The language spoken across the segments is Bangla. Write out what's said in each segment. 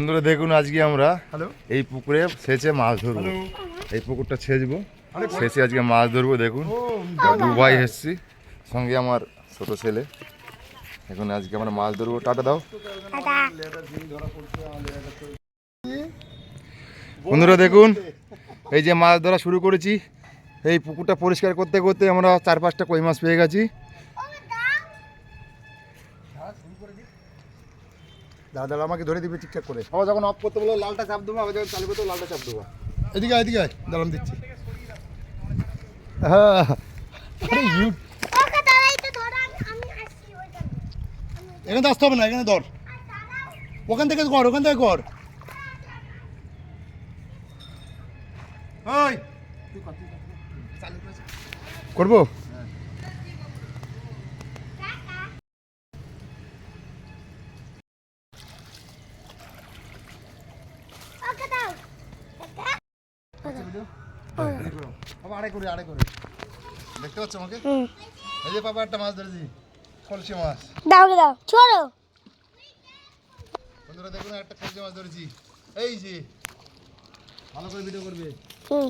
বন্ধুরা দেখুন আজকে আমরা এই পুকুরে সেচে মাছ ধরবো। এই পুকুরটা ছেচবো। সেচে আজকে মাছ ধরবো দেখুন। দুবাই এসছি সঙ্গে আমার ছোট ছেলে। এখন আজকে আমরা মাছ ধরবো। টাটা দাও। বন্ধুরা দেখুন। এই যে মাছ ধরা শুরু করেছি এই পুকুরটা পরিষ্কার করতে করতে আমরা চার পাঁচটা কই মাছ পেয়ে গেছি। দাদা দাদা আমাকে ধরে দিবে ঠিকঠাক করে। আবার যখন অফ করতে বলো লালটা চাপ দেবো আবার যখন চালু করতে লালটা চাপ দেবো। এদিকে এদিকে দাঁড়ান দিচ্ছি। হ্যাঁ আরে ইউ আমি আমি আসছি ওইখানে এখানে আসতে হবে না এখানে ধর। ওখান থেকে কর ওখান থেকে কর। করব? বাবা করে করে। দেখতে পাচ্ছ আমাকে? এই যে বাবা একটা মাছ ধরেছি কলসি মাছ। দাও দাও ছোড়ো। বন্ধুরা দেখুন একটা কলসি মাছ ধরেছি। এই যে ভালো করে ভিডিও করবে। হুম।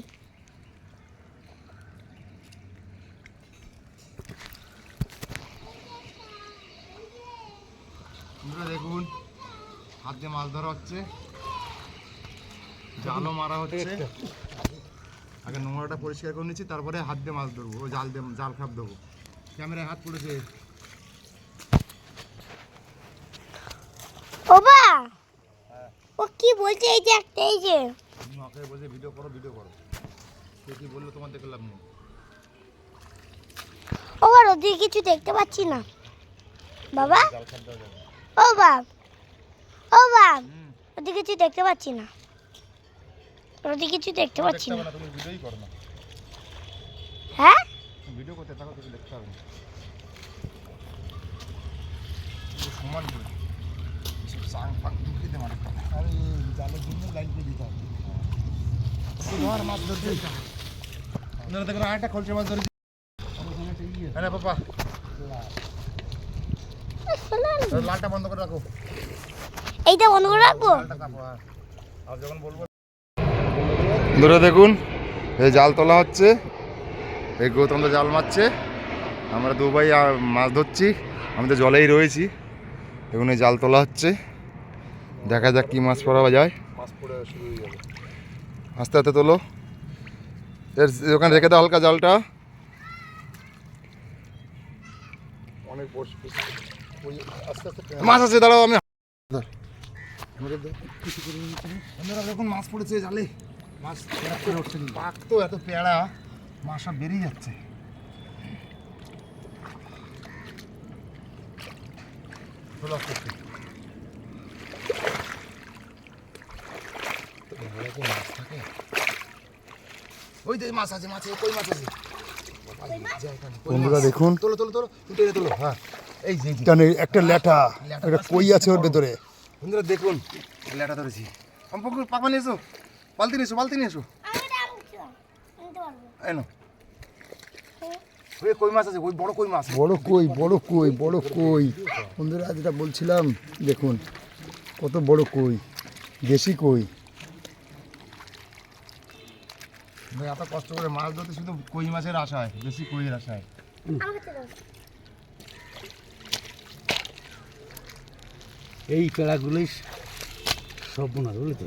বন্ধুরা দেখুন হাত দিয়ে মাছ ধরা হচ্ছে। জালও মারা হচ্ছে। আগে নোংরাটা পরিষ্কার করে নিচ্ছি তারপরে হাত দিয়ে মাছ ধরবো ও জাল দিয়ে জাল খাপ দেবো ক্যামেরায় হাত পড়েছে। ওবা ও কি বলছে এই যে একটা এই যে? বলছে ভিডিও করো ভিডিও করো। কে বলল তোমার ওদিকে কিছু দেখতে পাচ্ছি না। বাবা? ও বাপ ও বাপ ওদিকে কিছু দেখতে পাচ্ছি না। ওদিকে কিছু দেখতে পাচ্ছি না। তুমি ভিডিওই করো না। হ্যাঁ? ভিডিও করতে থাকো তুমি দেখতে হবে সমান করে। সাং ফাং একটা আরে জালের জন্য লাইন করে দিতে হবে। ধর মাছ ধরতে। আরেকটা খলসে মাছ ধরেছি। হ্যাঁ পাপা লালটা বন্ধ করে রাখো। এইটা বন্ধ করে রাখব? হ্যাঁ। আর যখন বলব ধরে দেখুন। এই জাল তোলা হচ্ছে। এই গৌতম জাল মারছে। আমরা দু ভাই আহ, মাছ ধরছি। আমি তো জলেই রয়েছি। দেখুন এই জাল তোলা হচ্ছে। দেখা যাক কি মাছ পড়া যায়। মাছ পড়ে শুরু হয়ে যাবে। আস্তে আস্তে তোলো। এর ওখানে রেখে দাও হালকা জালটা। মাছ আছে দাঁড়াও আমি বন্ধুরা দেখুন মাছ পড়েছে জালে। মাছ পেড়া করে উঠছে পাক তো এত পেড়া মাছ সব বেরিয়ে যাচ্ছে। মাছ থাকে? ওই যে মাছ আছে মাছ কই মাছ আছে? বন্ধুরা দেখুন। তোলো তোলো তোলো তুলে তোলো হ্যাঁ। এই যে একটা ল্যাটা ল্যাটা একটা কই আছে ওর ভেতরে। বন্ধুরা দেখুন লেটা ধরেছি। পুকুর পাপা নিয়ে এসো বালতি নিয়ে এসো বালতি নিয়ে এসো। আমি এটা আনতে পারব এই নো ওই কই মাছ আছে? ওই বড় কই মাছ বড় কই বড় কই বড় কই। বন্ধুরা যেটা বলছিলাম দেখুন কত বড় কই দেশি কই। ভাই এত কষ্ট করে মাছ ধরতে শুধু কই মাছের আশায় বেশি কইয়ের আশায় এই পেড়াগুলোই সব বোনা বুঝলি তো?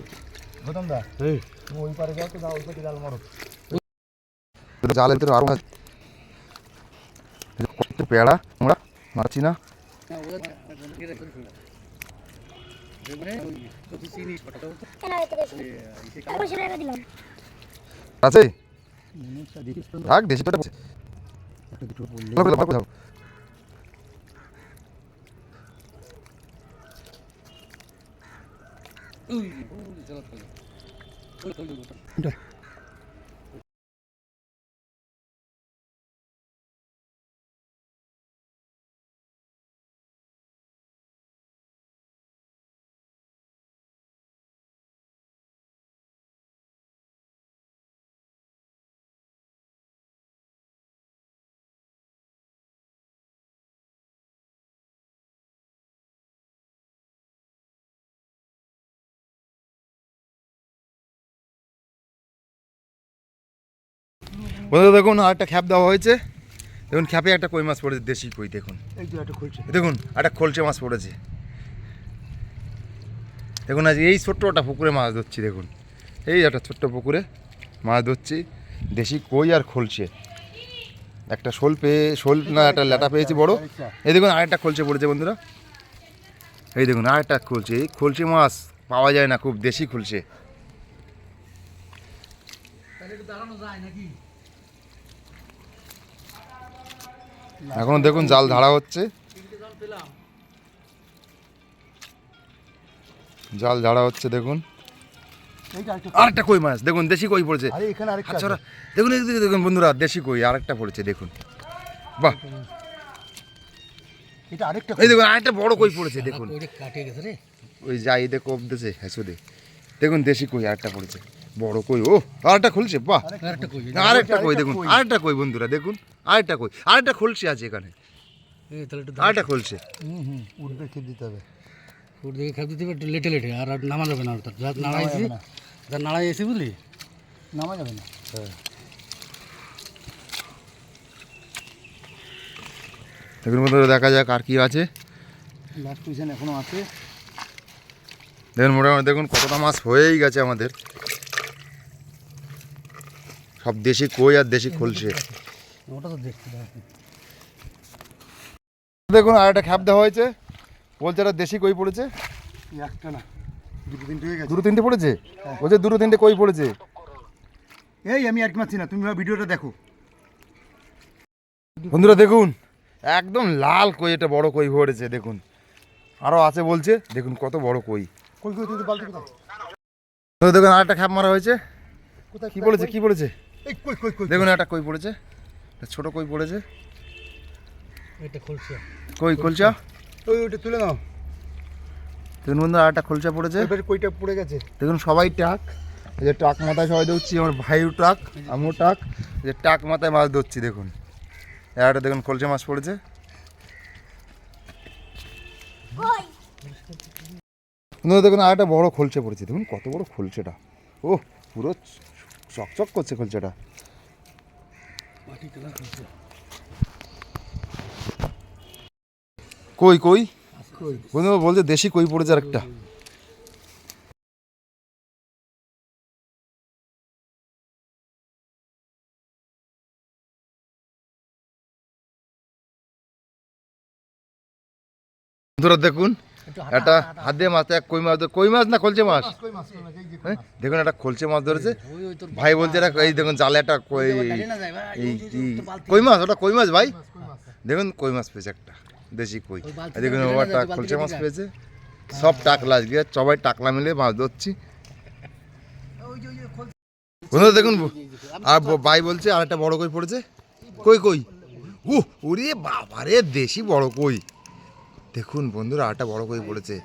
গৌতম দা। এই। তুমি ওই পারে যাও তো যাও ওই পারে জাল মারো। জালের ভিতরে আরও মাছ কত পেয়ারা? আমরা মারছি না। কেন এটা দেখো। পয়সা টাকা দিলাম আছে। থাক দেশি পেটা 으이, 어, 전화 통화. 돌려, 돌려, 돌려. 네. বন্ধুরা দেখুন আর একটা খ্যাপ দেওয়া হয়েছে। দেখুন খ্যাপে একটা কই মাছ পড়েছে দেশি কই দেখুন। এই তো একটা খুলছে। দেখুন একটা খোলচে মাছ পড়েছে। দেখুন আজ এই ছোট্ট একটা পুকুরে মাছ ধরছি দেখুন। এই একটা ছোট্ট পুকুরে মাছ ধরছি দেশি কই আর খোলছে একটা শোল পেয়ে শোল না একটা ল্যাটা পেয়েছি বড়। এই দেখুন আরেকটা খোলছে পড়েছে বন্ধুরা। এই দেখুন আরেকটা খোলছে এই খোলছে মাছ পাওয়া যায় না খুব দেশি খুলছে এখন দেখুন জাল ধারা হচ্ছে। জাল ঝাড়া হচ্ছে দেখুন। এইটা একটা আরেকটা কই মাছ? দেখুন দেশি কই পড়েছে। আরে এখানে আরেকটা আছে। দেখুন দেখুন বন্ধুরা দেশি কই আরেকটা পড়েছে দেখুন। বাহ। এটা আরেকটা এই দেখুন আরেকটা বড় কই পড়েছে দেখুন। ওইটা কাটে গেছে রে। ওই যাই দে কোপ দিয়েছে দেখুন দেশি কই আরেকটা পড়েছে। বড় কই ও আরেকটা খুলছে বাহ। আরেকটা কই আরেকটা কই দেখুন আরেকটা কই বন্ধুরা দেখুন আরেকটা কই আরেকটা খুলছে আছে এখানে। তাহলে একটু আরেকটা খুলছে। হুম হুম। উঠবে খেয়ে দিতে হবে। দিকে খেপ দিতে হবে একটু লেটে লেটে আর আর নামা যাবে না ওর তার যা নাড়াইছি। যা নাড়াইছি বুঝলি? নামা যাবে না। হ্যাঁ। দেখুন বন্ধুরা দেখা যাক আর কি আছে। লাস্ট পজিশন এখনও আছে। দেখুন মোটামুটি দেখুন কতটা মাছ হয়েই গেছে আমাদের। সব দেশি কই আর দেশি খুলছে। ওটা তো দেখতে দেখুন আর একটা খ্যাপ দেওয়া হয়েছে। বলছে একটা দেশি কই পড়েছে? একটা না দুটো তিনটে হয়ে গেছে। দুটো তিনটে পড়েছে? বলছে দুটো তিনটে কই পড়েছে? এই আমি আর কি মারছি না তুমি ভিডিওটা দেখো। বন্ধুরা দেখুন একদম লাল কই এটা বড় কই পড়েছে দেখুন। আরও আছে বলছে দেখুন কত বড় কই। কই কই তুই তো বালতি কোথায়? দেখুন আর একটা খ্যাপ মারা হয়েছে। কোথায় কি বলেছে কি বলেছে এই কই কই কই দেখুন একটা কই পড়েছে। ছোট কই পড়েছে। এটা খুলছে। কই কলচা ওই ওইটা তুলে নাও। দেখুন বন্ধু আর একটা খোলচা পড়েছে। এবারে কইটা পড়ে গেছে। দেখুন সবাই টাক এই যে টাক মাথায় সবাই ধরছি আমার ভাইও টাক আমিও টাক এই যে টাক মাথায় মাছ ধরছি দেখুন। একটা দেখুন খোলচা মাছ পড়েছে। দেখুন আর একটা বড় খোলচে পড়েছে। দেখুন কত বড় খোলছেটা। ও পুরো চকচক করছে কই কই কই? বন্ধু বলছে দেশি কই পড়েছে আরেকটা। বন্ধুরা দেখুন একটা হাত দিয়ে মাছ এক কই মাছ ধরে- কই মাছ না খোলছে মাছ? কই মাছ হ্যাঁ? দেখুন একটা খোলছে মাছ ধরেছে। ভাই বলছে এটা এই দেখুন জালে একটা কই এই কই মাছ? ওটা কই মাছ ভাই? দেখুন কই মাছ পেয়েছে একটা দেশি কই। দেখুন ঢেলে ও একটা যায়, খোলছে মাছ পেয়েছে। সব টাকলা আজকে সবাই টাকলা মিলে মাছ ধরছি। বন্ধুরা দেখুন আর ভাই বলছে আর একটা বড় কই পড়েছে? কই কই? উ ওরে বাবারে দেশি বড় কই। দেখুন বন্ধুরা, আরেকটা বড় কই পড়েছে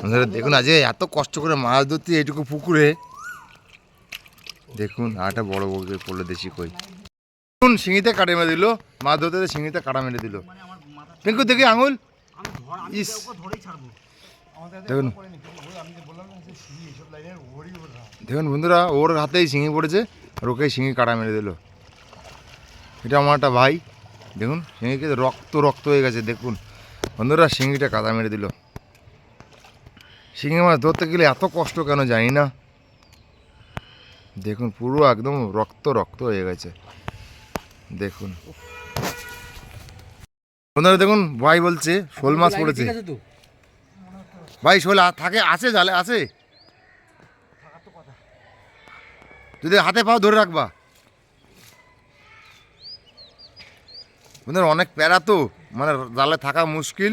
বন্ধুরা, দেখুন আজ এত কষ্ট করে মাছ ধরতে এইটুকু পুকুরে। দেখুন, আরেকটা বড় কই পড়ল দেশি কই। দেখুন, শিঙিতে কাটে মেরে দিল, মাছ ধরতে শিঙিতে কাটা মেরে দিল। পিঙ্কু, দেখি আঙুল। ইস। দেখুন। দেখুন বন্ধুরা, ওর হাতেই শিঙি পড়েছে, আর ওকেই শিঙি কাটা মেরে দিল। এটা আমার একটা ভাই। দেখুন, শিঙিকে রক্ত রক্ত হয়ে গেছে, দেখুন। বন্ধুরা শিঙিটা কাদা মেরে দিল। শিঙি মাছ ধরতে গেলে এত কষ্ট কেন জানি না? দেখুন পুরো একদম রক্ত রক্ত হয়ে গেছে। দেখুন। বন্ধুরা দেখুন ভাই বলছে শোল মাছ পড়েছে। ভাই শোল থাকে আছে জালে আছে। যদি হাতে পাও ধরে রাখবা। বন্ধুরা অনেক প্যারা তো। মানে জালে থাকা মুশকিল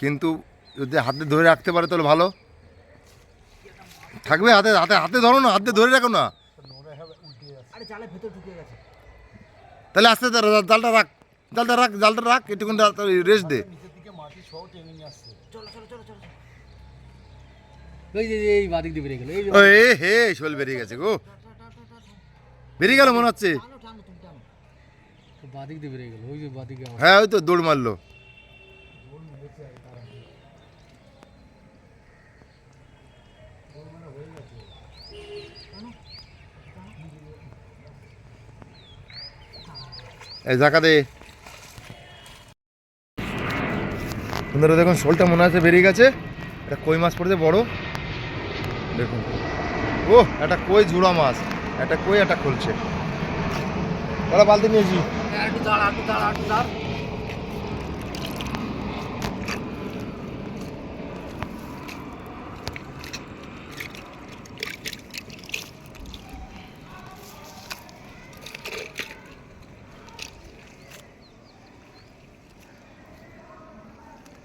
কিন্তু যদি হাতে ধরে রাখতে পারে তাহলে ভালো। থাকবে হাতে হাতে হাতে ধরো না হাতে ধরে রাখো না। তাহলে আস্তে জালটা রাখ জালটা রাখ জালটা রাখ একটুকুন রেস্ট দে। বেরিয়ে গেছে গো। বেরিয়ে গেল মনে হচ্ছে। হ্যাঁ ওই তো দৌড় মারলো। এই জাকা দে। দেখুন, শোলটা মনে আছে বেরিয়ে গেছে। এটা কই মাছ পড়েছে, বড়? দেখুন। ও একটা কই ঝুড়া মাছ, একটা কই একটা খুলছে। বালতি নিয়েছি একটু দাঁড়া একটু দাঁড়া একটু দাঁড়া।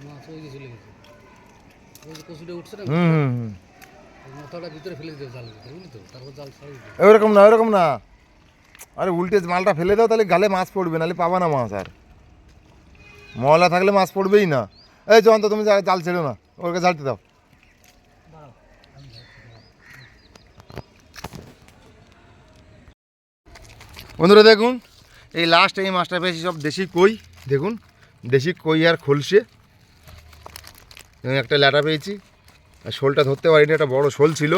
মাছ ওই যে চলে গেছে। ওই যে কচুটা উঠছে না হুম মাথাটা ভিতরে ফেলে দিতে ভিতরে বুঝলি তো? তারপর জাল ছাড়িয়ে দিতে ওরকম না ওরকম না। আরে উল্টে মালটা ফেলে দাও, তাহলে গালে মাছ পড়বে, নাহলে পাবা না মাছ আর। ময়লা থাকলে মাছ পড়বেই না। এই জয়ন্ত, তুমি জাল ছেড়ো না, ওকে ঝাড়তে দাও। বন্ধুরা, দেখুন, এই লাস্ট এই মাছটা পেয়েছি সব দেশি কই, দেখুন, দেশি কই আর খলসে। একটা ল্যাটা পেয়েছি, আর শোলটা ধরতে পারিনি, একটা বড় শোল ছিল।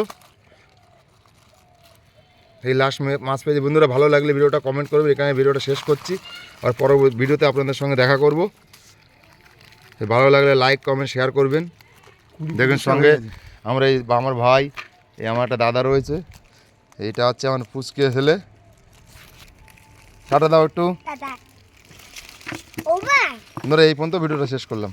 এই লাস্ট মাছ পেয়েছি। বন্ধুরা ভালো লাগলে ভিডিওটা কমেন্ট করবে। এখানে ভিডিওটা শেষ করছি। আর পরবর্তী ভিডিওতে আপনাদের সঙ্গে দেখা করব। ভালো লাগলে লাইক কমেন্ট শেয়ার করবেন। দেখুন সঙ্গে আমরা এই আমার ভাই এই আমার একটা দাদা রয়েছে। এইটা হচ্ছে আমার পুচকে ছেলে। টাটা দাও একটু। বন্ধুরা এই পর্যন্ত ভিডিওটা শেষ করলাম।